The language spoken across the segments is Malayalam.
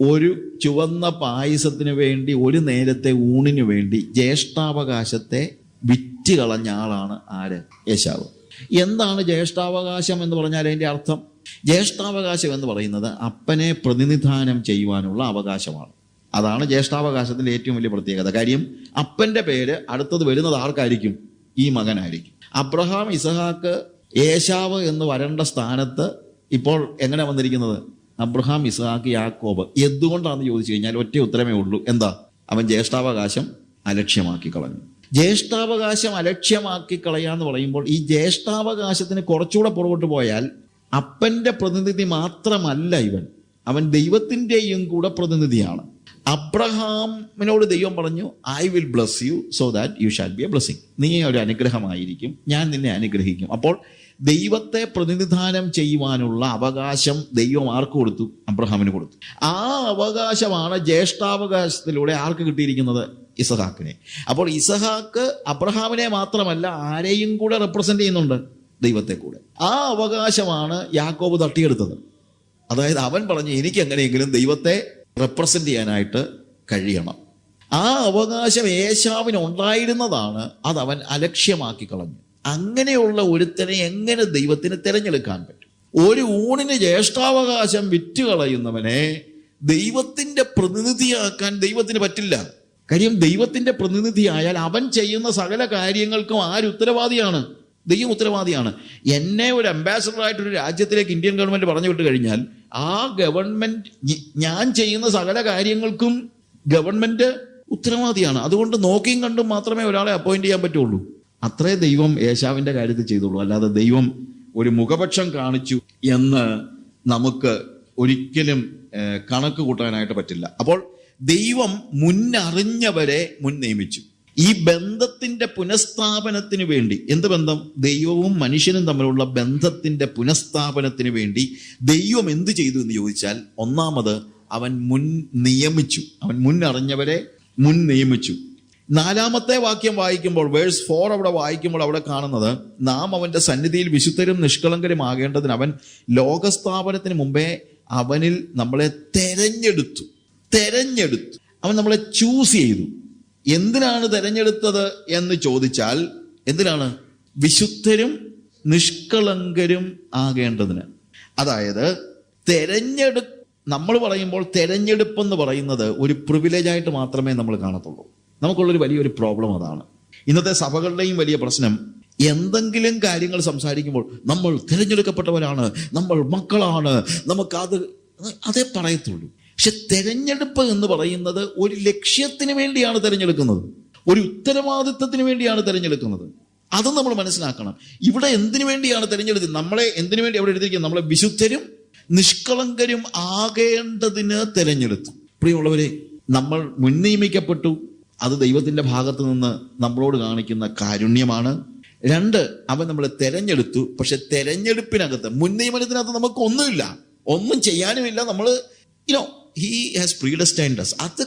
ഒരു ചുവന്ന പായസത്തിന് വേണ്ടി ഒരു നേരത്തെ ഊണിന് വേണ്ടി ജ്യേഷ്ഠാവകാശത്തെ വിറ്റ് കളഞ്ഞ ആളാണ് ആര്? യേശാവ്. എന്താണ് ജ്യേഷ്ഠാവകാശം എന്ന് പറഞ്ഞാൽ അതിന്റെ അർത്ഥം? ജ്യേഷ്ഠാവകാശം എന്ന് പറയുന്നത് അപ്പനെ പ്രതിനിധാനം ചെയ്യുവാനുള്ള അവകാശമാണ്. അതാണ് ജ്യേഷ്ഠാവകാശത്തിന്റെ ഏറ്റവും വലിയ പ്രത്യേകത. കാര്യം അപ്പന്റെ പേര് അടുത്തത് വരുന്നത് ആർക്കായിരിക്കും? ഈ മകനായിരിക്കും. അബ്രഹാം ഇസഹാക്ക് യേശാവ് എന്ന് വരേണ്ട സ്ഥാനത്ത് ഇപ്പോൾ എങ്ങനെ വന്നിരിക്കുന്നത്? അബ്രഹാം ഇസഹാക്ക് യാക്കോബ് എന്തുകൊണ്ടാണെന്ന് ചോദിച്ചു കഴിഞ്ഞാൽ ഒറ്റ ഉത്തരമേ ഉള്ളൂ. എന്താ? അവൻ ജ്യേഷ്ഠാവകാശം അലക്ഷ്യമാക്കി കളഞ്ഞു. ജ്യേഷ്ഠാവകാശം അലക്ഷ്യമാക്കി കളയാന്ന് പറയുമ്പോൾ ഈ ജ്യേഷ്ഠാവകാശത്തിന് കുറച്ചുകൂടെ പുറകോട്ട് പോയാൽ അപ്പന്റെ പ്രതിനിധി മാത്രമല്ല ഇവൻ. അവൻ ദൈവത്തിന്റെയും കൂടെ പ്രതിനിധിയാണ്. അബ്രഹാമിനോട് ദൈവം പറഞ്ഞു I will bless you so that you shall be a blessing നീ ഒരു അനുഗ്രഹമായിരിക്കും. ഞാൻ നിന്നെ അനുഗ്രഹിക്കും. അപ്പോൾ ദൈവത്തെ പ്രതിനിധാനം ചെയ്യുവാനുള്ള അവകാശം ദൈവം ആർക്ക് കൊടുത്തു? അബ്രഹാമിന് കൊടുത്തു. ആ അവകാശമാണ് ജ്യേഷ്ഠാവകാശത്തിലൂടെ ആർക്ക് കിട്ടിയിരിക്കുന്നത്? ഇസഹാക്കിനെ. അപ്പോൾ ഇസഹാക്ക് അബ്രഹാമിനെ മാത്രമല്ല ആരെയും കൂടെ റെപ്രസെന്റ് ചെയ്യുന്നുണ്ട്? ദൈവത്തെ കൂടെ. ആ അവകാശമാണ് യാക്കോബ് തട്ടിയെടുത്തത്. അതായത് അവൻ പറഞ്ഞു എനിക്ക് എങ്ങനെയെങ്കിലും ദൈവത്തെ റെപ്രസെന്റ് ചെയ്യാനായിട്ട് കഴിയണം. ആ അവകാശം ഏശാവിന് ഉണ്ടായിരുന്നതാണ് അതവൻ അലക്ഷ്യമാക്കി കളഞ്ഞു. അങ്ങനെയുള്ള ഒരുത്തനെ എങ്ങനെ ദൈവത്തിന് തിരഞ്ഞെടുക്കാൻ പറ്റും? ഒരു ഊണിന് ജ്യേഷ്ഠാവകാശം വിറ്റ് കളയുന്നവനെ ദൈവത്തിന്റെ പ്രതിനിധിയാക്കാൻ ദൈവത്തിന് പറ്റില്ല. കാര്യം ദൈവത്തിന്റെ പ്രതിനിധിയായാൽ അവൻ ചെയ്യുന്ന സകല കാര്യങ്ങൾക്കും ആര് ഉത്തരവാദിയാണ്? ദൈവം ഉത്തരവാദിയാണ്. എന്നെ ഒരു ഒരു രാജ്യത്തിലേക്ക് ഇന്ത്യൻ ഗവൺമെന്റ് പറഞ്ഞു വിട്ട് കഴിഞ്ഞാൽ ആ ഗവൺമെന്റ് ഞാൻ ചെയ്യുന്ന സകല കാര്യങ്ങൾക്കും ഗവൺമെന്റ് ഉത്തരവാദിയാണ്. അതുകൊണ്ട് നോക്കിയും കണ്ടും മാത്രമേ ഒരാളെ അപ്പോയിന്റ് ചെയ്യാൻ പറ്റുള്ളൂ. അത്രേ ദൈവം യേശാവിന്റെ കാര്യത്തിൽ ചെയ്തുള്ളൂ. അല്ലാതെ ദൈവം ഒരു മുഖപക്ഷം കാണിച്ചു എന്ന് നമുക്ക് ഒരിക്കലും കണക്ക് കൂട്ടാനായിട്ട് പറ്റില്ല. അപ്പോൾ ദൈവം മുന്നറിഞ്ഞവരെ മുൻ നിയമിച്ചു. ഈ ബന്ധത്തിന്റെ പുനഃസ്ഥാപനത്തിന് വേണ്ടി എന്ത് ബന്ധം? ദൈവവും മനുഷ്യനും തമ്മിലുള്ള ബന്ധത്തിന്റെ പുനഃസ്ഥാപനത്തിന് വേണ്ടി ദൈവം എന്ത് ചെയ്തു എന്ന് ചോദിച്ചാൽ ഒന്നാമത് അവൻ മുൻ നിയമിച്ചു. അവൻ മുൻ അറിഞ്ഞവരെ മുൻ നിയമിച്ചു. നാലാമത്തെ വാക്യം വായിക്കുമ്പോൾ വേഴ്സ് ഫോർ അവിടെ വായിക്കുമ്പോൾ അവിടെ കാണുന്നത് നാം അവന്റെ സന്നിധിയിൽ വിശുദ്ധരും നിഷ്കളങ്കരും ആകേണ്ടതിന് അവൻ ലോകസ്ഥാപനത്തിന് മുമ്പേ അവനിൽ നമ്മളെ തെരഞ്ഞെടുത്തു. തെരഞ്ഞെടുത്തു. അവൻ നമ്മളെ ചൂസ് ചെയ്തു. എന്തിനാണ് തെരഞ്ഞെടുത്തത് എന്ന് ചോദിച്ചാൽ എന്തിനാണ്? വിശുദ്ധരും നിഷ്കളങ്കരും ആകേണ്ടതിന്. അതായത് തെരഞ്ഞെടു നമ്മൾ പറയുമ്പോൾ തെരഞ്ഞെടുപ്പ് എന്ന് പറയുന്നത് ഒരു പ്രിവിലേജായിട്ട് മാത്രമേ നമ്മൾ കാണത്തുള്ളൂ. നമുക്കുള്ളൊരു വലിയൊരു പ്രോബ്ലം അതാണ്. ഇന്നത്തെ സഭകളുടെയും വലിയ പ്രശ്നം എന്തെങ്കിലും കാര്യങ്ങൾ സംസാരിക്കുമ്പോൾ നമ്മൾ തിരഞ്ഞെടുക്കപ്പെട്ടവരാണ് നമ്മൾ മക്കളാണ് നമുക്കത് അതേ പറയത്തുള്ളൂ. പക്ഷെ തിരഞ്ഞെടുപ്പ് എന്ന് പറയുന്നത് ഒരു ലക്ഷ്യത്തിന് വേണ്ടിയാണ് തിരഞ്ഞെടുക്കുന്നത്. ഒരു ഉത്തരവാദിത്വത്തിന് വേണ്ടിയാണ് തിരഞ്ഞെടുക്കുന്നത്. അതും നമ്മൾ മനസ്സിലാക്കണം. ഇവിടെ എന്തിനു വേണ്ടിയാണ് തിരഞ്ഞെടുത്തത്? നമ്മളെ എന്തിനു വേണ്ടി അവിടെ എടുത്തിരിക്കുന്നത്? നമ്മളെ വിശുദ്ധരും നിഷ്കളങ്കരും ആകേണ്ടതിന് തിരഞ്ഞെടുത്തു. പ്രിയമുള്ളവരെ നമ്മൾ മുൻനിയമിക്കപ്പെട്ടു അത് ദൈവത്തിന്റെ ഭാഗത്ത് നിന്ന് നമ്മളോട് കാണിക്കുന്ന കാരുണ്യമാണ്. രണ്ട് അവൻ നമ്മളെ തെരഞ്ഞെടുത്തു. പക്ഷെ തെരഞ്ഞെടുപ്പിനകത്ത് മുൻനിയമനത്തിനകത്ത് നമുക്ക് ഒന്നുമില്ല. ഒന്നും ചെയ്യാനുമില്ല. നമ്മൾ യുനോ ഹീ ഹാസ് പ്രീഡസ്റ്റൈൻഡസ് അത്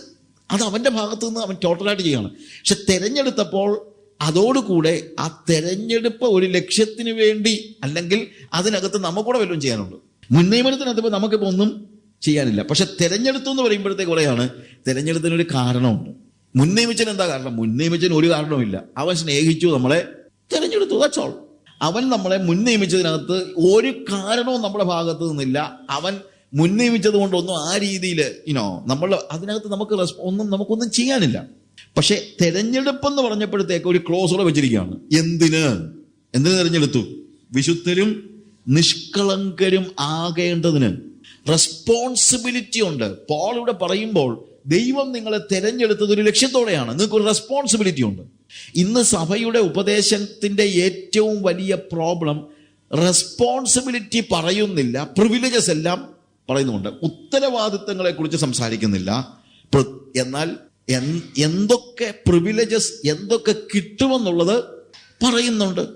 അത് അവന്റെ ഭാഗത്ത് നിന്ന് അവൻ ടോട്ടലായിട്ട് ചെയ്യുകയാണ് പക്ഷെ തെരഞ്ഞെടുത്തപ്പോൾ അതോടുകൂടെ ആ തെരഞ്ഞെടുപ്പ് ഒരു ലക്ഷ്യത്തിന് വേണ്ടി അല്ലെങ്കിൽ അതിനകത്ത് നമുക്കൂടെ വല്ലതും ചെയ്യാനുള്ളൂ ചെയ്യാനുണ്ട് ഇപ്പോൾ നമുക്കിപ്പോൾ ഒന്നും ചെയ്യാനില്ല. പക്ഷെ തെരഞ്ഞെടുത്തു എന്ന് പറയുമ്പോഴത്തേക്ക് കുറെയാണ്. തെരഞ്ഞെടുപ്പിനൊരു കാരണമുണ്ട്. മുൻനിയമിച്ചന് എന്താ കാരണം? മുൻനിയമിച്ചന് ഒരു കാരണവുമില്ല. അവൻ സ്നേഹിച്ചു നമ്മളെ തിരഞ്ഞെടുത്തു കച്ചോൾ അവൻ നമ്മളെ മുൻനിയമിച്ചതിനകത്ത് ഒരു കാരണവും നമ്മുടെ ഭാഗത്തു നിന്നില്ല. അവൻ മുൻനിയമിച്ചത് കൊണ്ടൊന്നും ആ രീതിയിൽ ഇനോ നമ്മൾ അതിനകത്ത് നമുക്ക് ഒന്നും നമുക്കൊന്നും ചെയ്യാനില്ല. പക്ഷെ തെരഞ്ഞെടുപ്പ് എന്ന് പറഞ്ഞപ്പോഴത്തേക്ക് ഒരു ക്ലോസോടെ വെച്ചിരിക്കുകയാണ്. എന്തിന്? എന്തിന് തെരഞ്ഞെടുത്തു? വിശുദ്ധരും നിഷ്കളങ്കരും ആകേണ്ടതിന്. റെസ്പോൺസിബിലിറ്റി ഉണ്ട്. പോൾ ഇവിടെ പറയുമ്പോൾ ദൈവം നിങ്ങളെ തെരഞ്ഞെടുത്തത് ഒരു ലക്ഷ്യത്തോടെയാണ്. നിങ്ങൾക്ക് ഒരു റെസ്പോൺസിബിലിറ്റി ഉണ്ട്. ഇന്ന് സഭയുടെ ഉപദേശത്തിന്റെ ഏറ്റവും വലിയ പ്രോബ്ലം റെസ്പോൺസിബിലിറ്റി പറയുന്നില്ല പ്രിവിലേജസ് എല്ലാം പറയുന്നുണ്ട് ഉത്തരവാദിത്തങ്ങളെ കുറിച്ച് സംസാരിക്കുന്നില്ല എന്നാൽ എന്തൊക്കെ പ്രിവിലേജസ് എന്തൊക്കെ കിട്ടുമെന്നുള്ളത് പറയുന്നുണ്ട്.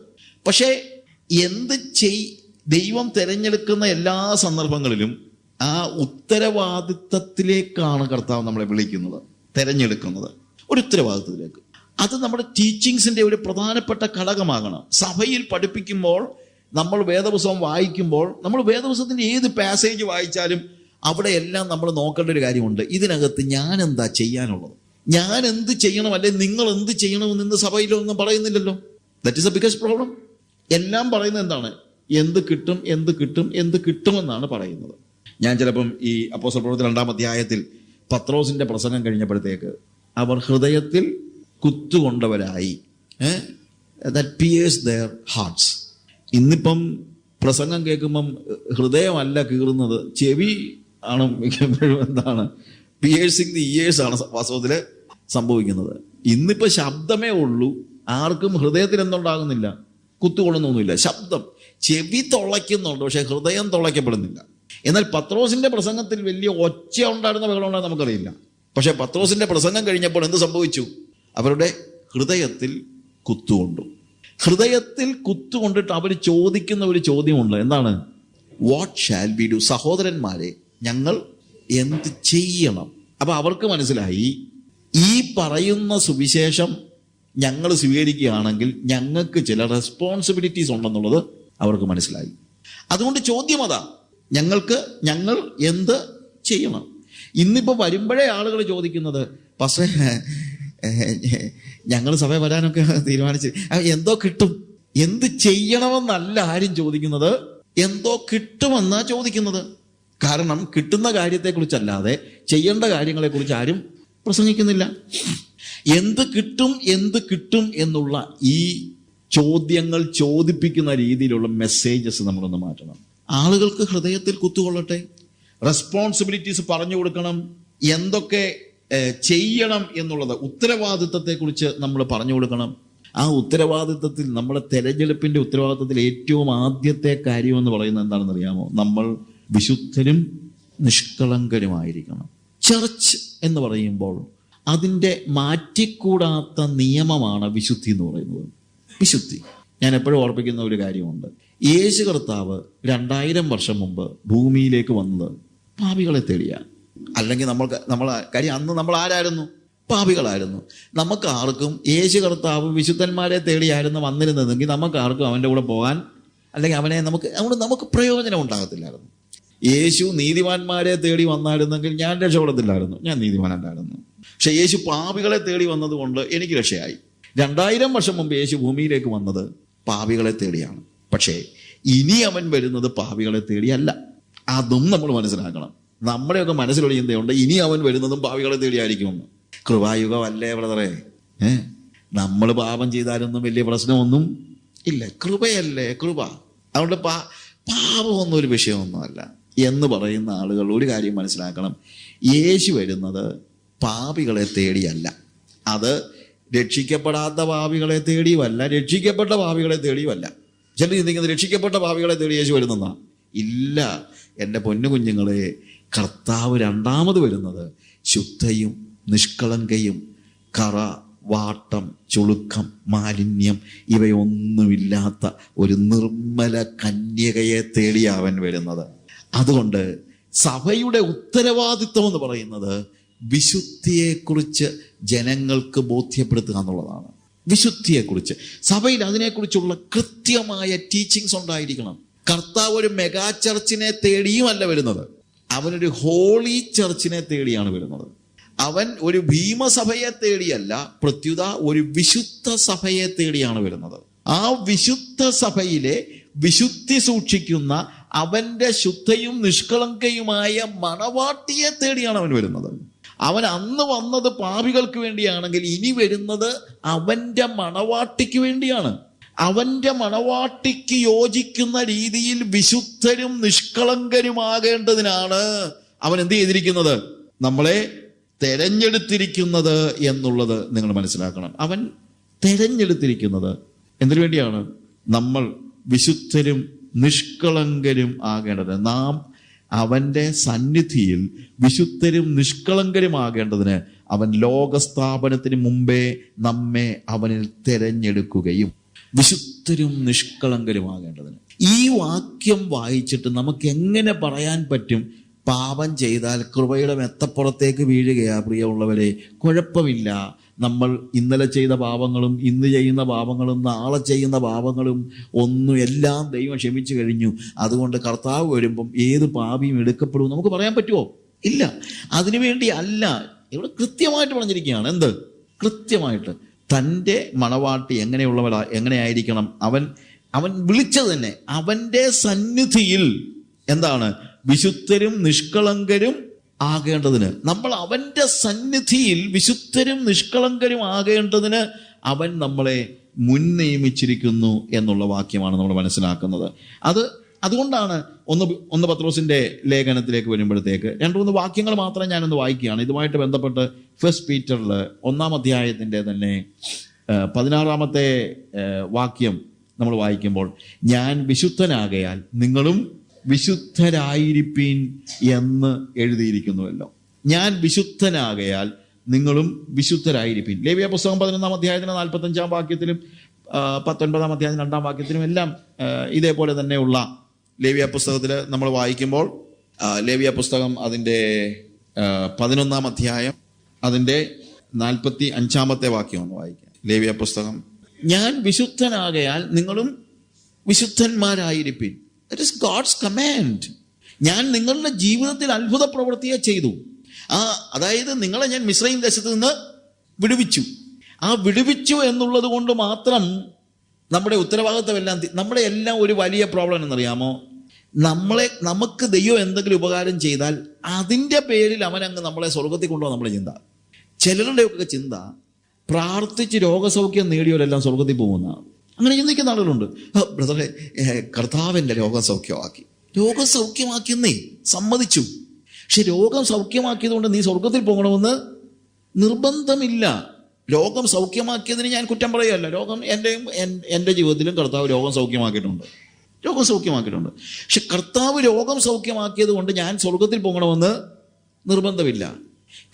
പക്ഷേ എന്ത് ചെയ് ദൈവം തിരഞ്ഞെടുക്കുന്ന എല്ലാ സന്ദർഭങ്ങളിലും ആ ഉത്തരവാദിത്തത്തിലേക്കാണ് കർത്താവ് നമ്മളെ വിളിക്കുന്നത് തിരഞ്ഞെടുക്കുന്നത്. ഒരു ഉത്തരവാദിത്തത്തിലേക്ക്. അത് നമ്മുടെ ടീച്ചിങ്സിന്റെ ഒരു പ്രധാനപ്പെട്ട ഘടകമാകണം. സഭയിൽ പഠിപ്പിക്കുമ്പോൾ നമ്മൾ വേദപുസ്തകം വായിക്കുമ്പോൾ നമ്മൾ വേദപുസ്തകത്തിന്റെ ഏത് പാസേജ് വായിച്ചാലും അവിടെ എല്ലാം നമ്മൾ നോക്കേണ്ട ഒരു കാര്യമുണ്ട്. ഇതിനകത്ത് ഞാൻ എന്താ ചെയ്യാനുള്ളത്? ഞാൻ എന്ത് ചെയ്യണം? അല്ലെ നിങ്ങൾ എന്ത് ചെയ്യണമെന്ന് ഇന്ന് സഭയിലൊന്നും പറയുന്നില്ലല്ലോ. That is a biggest problem എല്ലാം പറയുന്നത് എന്താണ്? എന്ത് കിട്ടും എന്ത് കിട്ടും എന്ത് കിട്ടുമെന്നാണ് പറയുന്നത്. ഞാൻ ചിലപ്പം ഈ അപ്പോസ്റ്റൽ പ്രവർത്തി രണ്ടാം അധ്യായത്തിൽ പത്രോസിന്റെ പ്രസംഗം കഴിഞ്ഞപ്പോഴത്തേക്ക് അവർ ഹൃദയത്തിൽ കുത്തുകൊണ്ടവരായി. ദാറ്റ് പിയേഴ്സ് ദെയർ ഹാർട്ട്സ് ഇന്നിപ്പം പ്രസംഗം കേൾക്കുമ്പം ഹൃദയമല്ല കീറുന്നത്. ചെവി ആണ് മിക്കപ്പോഴും എന്താണ്? പിയേഴ്സിങ് ദി ഇയേഴ്സ് ആണ് വാസ്തവത്തിൽ സംഭവിക്കുന്നത്. ഇന്നിപ്പോൾ ശബ്ദമേ ഉള്ളൂ. ആർക്കും ഹൃദയത്തിൽ എന്തുണ്ടാകുന്നില്ല? കുത്തുകൊള്ളുന്നൊന്നുമില്ല. ശബ്ദം. ചെവി തുളയ്ക്കുന്നുണ്ട്. പക്ഷെ ഹൃദയം തുളയ്ക്കപ്പെടുന്നില്ല. എന്നാൽ പത്രോസിന്റെ പ്രസംഗത്തിൽ വലിയ ഒച്ച ഉണ്ടായിരുന്ന ബഹളം നമുക്കറിയില്ല. പക്ഷെ പത്രോസിന്റെ പ്രസംഗം കഴിഞ്ഞപ്പോൾ എന്ത് സംഭവിച്ചു? അവരുടെ ഹൃദയത്തിൽ കുത്തുകൊണ്ടു ഹൃദയത്തിൽ കുത്തുകൊണ്ടിട്ട് അവർ ചോദിക്കുന്ന ഒരു ചോദ്യമുണ്ട്. എന്താണ്? വാട്ട് ഷാൽ ബി ഡു സഹോദരന്മാരെ ഞങ്ങൾ എന്ത് ചെയ്യണം? അപ്പൊ അവർക്ക് മനസ്സിലായി ഈ പറയുന്ന സുവിശേഷം ഞങ്ങൾ സ്വീകരിക്കുകയാണെങ്കിൽ ഞങ്ങൾക്ക് ചില റെസ്പോൺസിബിലിറ്റീസ് ഉണ്ടെന്നുള്ളത് അവർക്ക് മനസ്സിലായി. അതുകൊണ്ട് ചോദ്യം അതാ ഞങ്ങൾക്ക് ഞങ്ങൾ എന്ത് ചെയ്യണം? ഇന്നിപ്പോൾ വരുമ്പോഴേ ആളുകൾ ചോദിക്കുന്നത് പക്ഷേ ഞങ്ങൾ സഭ വരാനൊക്കെ തീരുമാനിച്ച് എന്തോ കിട്ടും. എന്ത് ചെയ്യണമെന്നല്ല ആരും ചോദിക്കുന്നത്. എന്തോ കിട്ടുമെന്നാ ചോദിക്കുന്നത്. കാരണം കിട്ടുന്ന കാര്യത്തെക്കുറിച്ചല്ലാതെ ചെയ്യേണ്ട കാര്യങ്ങളെക്കുറിച്ച് ആരും പ്രസംഗിക്കുന്നില്ല. എന്ത് കിട്ടും എന്ത് കിട്ടും എന്നുള്ള ഈ ചോദ്യങ്ങൾ ചോദിപ്പിക്കുന്ന രീതിയിലുള്ള മെസ്സേജസ് നമ്മളൊന്ന് മാറ്റണം. ആളുകൾക്ക് ഹൃദയത്തിൽ കുത്തുകൊള്ളട്ടെ? റെസ്പോൺസിബിലിറ്റീസ് പറഞ്ഞു കൊടുക്കണം. എന്തൊക്കെ ചെയ്യണം എന്നുള്ളത് ഉത്തരവാദിത്തത്തെക്കുറിച്ച് നമ്മൾ പറഞ്ഞു കൊടുക്കണം. ആ ഉത്തരവാദിത്തത്തിൽ നമ്മുടെ തെരഞ്ഞെടുപ്പിന്റെ ഉത്തരവാദിത്തത്തിൽ ഏറ്റവും ആദ്യത്തെ കാര്യം എന്ന് പറയുന്നത് എന്താണെന്ന് അറിയാമോ? നമ്മൾ വിശുദ്ധരും നിഷ്കളങ്കരുമായിരിക്കണം. ചർച്ച് എന്ന് പറയുമ്പോൾ അതിന്റെ മാറ്റിക്കൂടാത്ത നിയമമാണ് വിശുദ്ധി എന്ന് പറയുന്നത്. വിശുദ്ധി. ഞാൻ എപ്പോഴും ഓർപ്പിക്കുന്ന ഒരു കാര്യമുണ്ട്. യേശു കർത്താവ് രണ്ടായിരം വർഷം മുമ്പ് ഭൂമിയിലേക്ക് വന്നത് പാപികളെ തേടിയാണ്. അല്ലെങ്കിൽ നമ്മൾക്ക് നമ്മൾ കാര്യം അന്ന് നമ്മൾ ആരായിരുന്നു? പാപികളായിരുന്നു. നമുക്ക് ആർക്കും യേശു കർത്താവ് വിശുദ്ധന്മാരെ തേടിയായിരുന്നു വന്നിരുന്നതെങ്കിൽ നമുക്ക് ആർക്കും അവന്റെ കൂടെ പോകാൻ അല്ലെങ്കിൽ അവനെ നമുക്ക് അതുകൊണ്ട് നമുക്ക് പ്രയോജനം ഉണ്ടാകത്തില്ലായിരുന്നു. യേശു നീതിമാന്മാരെ തേടി വന്നായിരുന്നെങ്കിൽ ഞാൻ രക്ഷപ്പെടത്തില്ലായിരുന്നു. ഞാൻ നീതിമാനല്ലായിരുന്നു പക്ഷെ യേശു പാപികളെ തേടി വന്നതുകൊണ്ട് എനിക്ക് രക്ഷയായി. രണ്ടായിരം വർഷം മുമ്പ് യേശു ഭൂമിയിലേക്ക് വന്നത് പാപികളെ തേടിയാണ്. പക്ഷേ ഇനി അവൻ വരുന്നത് പാവികളെ തേടിയല്ല. അതും നമ്മൾ മനസ്സിലാക്കണം. നമ്മുടെയൊക്കെ മനസ്സിലൊരു ചിന്തയുണ്ട് ഇനി അവൻ വരുന്നതും പാവികളെ തേടിയായിരിക്കുമെന്ന് കൃപായുഗമല്ലേ ബ്രദറെ? ഏ? നമ്മൾ പാപം ചെയ്താലൊന്നും വലിയ പ്രശ്നമൊന്നും ഇല്ല. കൃപയല്ലേ കൃപ. അതുകൊണ്ട് പാ പാപമൊന്നും ഒരു വിഷയമൊന്നുമല്ല. എന്ന് പറയുന്ന ആളുകൾ ഒരു കാര്യം മനസ്സിലാക്കണം. യേശു വരുന്നത് പാപികളെ തേടിയല്ല. അത് രക്ഷിക്കപ്പെടാത്ത ഭാവികളെ തേടിയുമല്ല രക്ഷിക്കപ്പെട്ട ഭാവികളെ തേടിയുമല്ല. ചിലർ ചിന്തിക്കുന്നത് രക്ഷിക്കപ്പെട്ട ഭാവികളെ തേടി യേശു വരുന്നെന്നാ ഇല്ല എന്റെ പൊന്നു കുഞ്ഞുങ്ങളെ കർത്താവ് രണ്ടാമത് വരുന്നത് ശുദ്ധയും നിഷ്കളങ്കയും കറ വാട്ടം ചുളുക്കം മാലിന്യം ഇവയൊന്നുമില്ലാത്ത ഒരു നിർമ്മല കന്യകയെ തേടിയാവൻ വരുന്നത്. അതുകൊണ്ട് സഭയുടെ ഉത്തരവാദിത്വം എന്ന് പറയുന്നത് വിശുദ്ധിയെക്കുറിച്ച് ജനങ്ങൾക്ക് ബോധ്യപ്പെടുത്തുക എന്നുള്ളതാണ്. വിശുദ്ധിയെക്കുറിച്ച്. സഭയിൽ അതിനെക്കുറിച്ചുള്ള കൃത്യമായ ടീച്ചിങ്സ് ഉണ്ടായിരിക്കണം. കർത്താവ് ഒരു മെഗാ ചർച്ചിനെ തേടിയുമല്ല വരുന്നത്. അവനൊരു ഹോളി ചർച്ചിനെ തേടിയാണ് വരുന്നത്. അവൻ ഒരു ഭീമസഭയെ തേടിയല്ല പ്രത്യുത ഒരു വിശുദ്ധ സഭയെ തേടിയാണ് വരുന്നത്. ആ വിശുദ്ധ സഭയിലെ വിശുദ്ധി സൂക്ഷിക്കുന്ന അവന്റെ ശുദ്ധയും നിഷ്കളങ്കയുമായ മണവാട്ടിയെ തേടിയാണ് അവൻ വരുന്നത്. അവൻ അന്ന് വന്നത് പാപികൾക്ക് വേണ്ടിയാണെങ്കിൽ ഇനി വരുന്നത് അവന്റെ മണവാട്ടിക്ക് വേണ്ടിയാണ്. അവന്റെ മണവാട്ടിക്ക് യോജിക്കുന്ന രീതിയിൽ വിശുദ്ധരും നിഷ്കളങ്കരുമാകേണ്ടതിനാണ് അവൻ എന്ത് ചെയ്തിരിക്കുന്നത്? നമ്മളെ തെരഞ്ഞെടുത്തിരിക്കുന്നത് എന്നുള്ളത് നിങ്ങൾ മനസ്സിലാക്കണം. അവൻ തെരഞ്ഞെടുത്തിരിക്കുന്നത് എന്തിനു വേണ്ടിയാണ്? നമ്മൾ വിശുദ്ധരും നിഷ്കളങ്കരും ആകേണ്ടത്. നാം അവന്റെ സന്നിധിയിൽ വിശുദ്ധരും നിഷ്കളങ്കരുമാകേണ്ടതിന് അവൻ ലോകസ്ഥാപനത്തിന് മുമ്പേ നമ്മെ അവനിൽ തെരഞ്ഞെടുക്കുകയും വിശുദ്ധരും നിഷ്കളങ്കരുമാകേണ്ടതിന്. ഈ വാക്യം വായിച്ചിട്ട് നമുക്ക് എങ്ങനെ പറയാൻ പറ്റും? പാപം ചെയ്താൽ കൃപയുടെ മെത്തപ്പുറത്തേക്ക് വീഴുകയാ പ്രിയമുള്ളവരെ. കുഴപ്പമില്ല. നമ്മൾ ഇന്നലെ ചെയ്ത പാപങ്ങളും ഇന്ന് ചെയ്യുന്ന പാപങ്ങളും നാളെ ചെയ്യുന്ന പാപങ്ങളും ഒന്നും എല്ലാം ദൈവം ക്ഷമിച്ചു കഴിഞ്ഞു. അതുകൊണ്ട് കർത്താവ് വരുമ്പം ഏത് പാപിയും എടുക്കപ്പെടും നമുക്ക് പറയാൻ പറ്റുമോ? ഇല്ല. അതിനുവേണ്ടി അല്ല. ഇവിടെ കൃത്യമായിട്ട് പറഞ്ഞിരിക്കുകയാണ്. എന്ത്? കൃത്യമായിട്ട്. തന്റെ മണവാട്ടി എങ്ങനെയുള്ളവരാ എങ്ങനെയായിരിക്കണം? അവൻ അവൻ വിളിച്ചത് തന്നെ അവന്റെ സന്നിധിയിൽ എന്താണ്? വിശുദ്ധരും നിഷ്കളങ്കരും ആകേണ്ടതിന്. നമ്മൾ അവന്റെ സന്നിധിയിൽ വിശുദ്ധരും നിഷ്കളങ്കരും ആകേണ്ടതിന് അവൻ നമ്മളെ മുൻ നിയമിച്ചിരിക്കുന്നു എന്നുള്ള വാക്യമാണ് നമ്മൾ മനസ്സിലാക്കുന്നത്. അത് അതുകൊണ്ടാണ് ഒന്ന് ഒന്ന് പത്രോസിന്റെ ലേഖനത്തിലേക്ക് വരുമ്പോഴത്തേക്ക് രണ്ട് മൂന്ന് വാക്യങ്ങൾ മാത്രം ഞാനൊന്ന് വായിക്കുകയാണ്. ഇതുമായിട്ട് ബന്ധപ്പെട്ട് ഫസ്റ്റ് പീറ്ററിൽ ഒന്നാം അധ്യായത്തിന്റെ തന്നെ പതിനാറാമത്തെ വാക്യം നമ്മൾ വായിക്കുമ്പോൾ ഞാൻ വിശുദ്ധനാകയാൽ നിങ്ങളും വിശുദ്ധരായിരിപ്പീൻ എന്ന് എഴുതിയിരിക്കുന്നുവല്ലോ. ഞാൻ വിശുദ്ധനാകയാൽ നിങ്ങളും വിശുദ്ധരായിരിപ്പീൻ. ലേവിയ പുസ്തകം പതിനൊന്നാം അധ്യായത്തിന് നാൽപ്പത്തഞ്ചാം വാക്യത്തിലും പത്തൊൻപതാം അധ്യായം രണ്ടാം വാക്യത്തിലും എല്ലാം ഇതേപോലെ തന്നെയുള്ള ലേവിയ പുസ്തകത്തിൽ നമ്മൾ വായിക്കുമ്പോൾ ലേവിയ പുസ്തകം അതിന്റെ പതിനൊന്നാം അധ്യായം അതിന്റെ നാൽപ്പത്തി അഞ്ചാമത്തെ വാക്യം ഒന്ന് വായിക്കാം ലേവിയ പുസ്തകം ഞാൻ വിശുദ്ധനാകയാൽ നിങ്ങളും വിശുദ്ധന്മാരായിരിപ്പിൻ. ദറ്റ് ഇസ് ഗോഡ്സ് കമാൻഡ് ഞാൻ നിങ്ങളുടെ ജീവിതത്തിൽ അത്ഭുത പ്രവൃത്തിയെ ചെയ്തു. ആ അതായത് നിങ്ങളെ ഞാൻ മിശ്രയും ദേശത്ത് നിന്ന് വിടുവിച്ചു. ആ വിടുവിച്ചു എന്നുള്ളത് കൊണ്ട് മാത്രം നമ്മുടെ ഉത്തരവാദിത്തമെല്ലാം നമ്മുടെ എല്ലാം ഒരു വലിയ പ്രോബ്ലം എന്നറിയാമോ? നമ്മളെ നമുക്ക് ദൈവം എന്തെങ്കിലും ഉപകാരം ചെയ്താൽ അതിന്റെ പേരിൽ അവനങ്ങ് നമ്മളെ സ്വർഗത്തിൽ കൊണ്ടുപോകാൻ നമ്മളെ ചിന്ത. ചിലരുടെയൊക്കെ ചിന്ത പ്രാർത്ഥിച്ച് രോഗസൗഖ്യം നേടിയവരെല്ലാം സ്വർഗത്തിൽ പോകുന്ന അങ്ങനെ ചിന്തിക്കുന്ന ആളുകളുണ്ട് "ആ, ബ്രദറെ കർത്താവിന്റെ രോഗം സൗഖ്യമാക്കി. രോഗം സൗഖ്യമാക്കിയെന്നേ സമ്മതിച്ചു. പക്ഷെ രോഗം സൗഖ്യമാക്കിയതുകൊണ്ട് നീ സ്വർഗത്തിൽ പോകണമെന്ന് നിർബന്ധമില്ല. രോഗം സൗഖ്യമാക്കിയതിന് ഞാൻ കുറ്റം പറയുകയല്ല. രോഗം എന്റെയും എൻ- എന്റെ ജീവിതത്തിലും കർത്താവ് രോഗം സൗഖ്യമാക്കിയിട്ടുണ്ട്. രോഗം സൗഖ്യമാക്കിയിട്ടുണ്ട്. പക്ഷെ കർത്താവ് രോഗം സൗഖ്യമാക്കിയത് കൊണ്ട് ഞാൻ സ്വർഗത്തിൽ പോകണമെന്ന് നിർബന്ധമില്ല.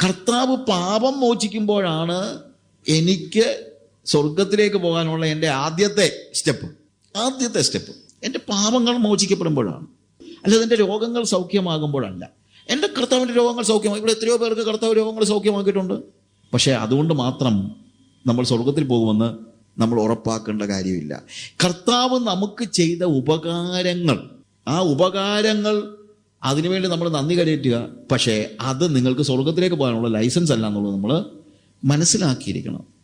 കർത്താവ് പാപം മോചിക്കുമ്പോഴാണ് എനിക്ക് സ്വർഗത്തിലേക്ക് പോകാനുള്ള എന്റെ ആദ്യത്തെ സ്റ്റെപ്പ് ആദ്യത്തെ സ്റ്റെപ്പ് എന്റെ പാപങ്ങൾ മോചിക്കപ്പെടുമ്പോഴാണ്. അല്ലാതെ എന്റെ രോഗങ്ങൾ സൗഖ്യമാകുമ്പോഴല്ല. എന്റെ കർത്താവിന്റെ രോഗങ്ങൾ സൗഖ്യമാകും ഇവിടെ എത്രയോ പേർക്ക് കർത്താവ് രോഗങ്ങൾ സൗഖ്യമാക്കിയിട്ടുണ്ട്. പക്ഷേ അതുകൊണ്ട് മാത്രം നമ്മൾ സ്വർഗത്തിൽ പോകുമെന്ന് നമ്മൾ ഉറപ്പാക്കേണ്ട കാര്യമില്ല. കർത്താവ് നമുക്ക് ചെയ്ത ഉപകാരങ്ങൾ ആ ഉപകാരങ്ങൾ അതിനുവേണ്ടി നമ്മൾ നന്ദി കരയറ്റുക പക്ഷേ അത് നിങ്ങൾക്ക് സ്വർഗത്തിലേക്ക് പോകാനുള്ള ലൈസൻസ് അല്ല എന്നുള്ളത് നമ്മൾ മനസ്സിലാക്കിയിരിക്കണം.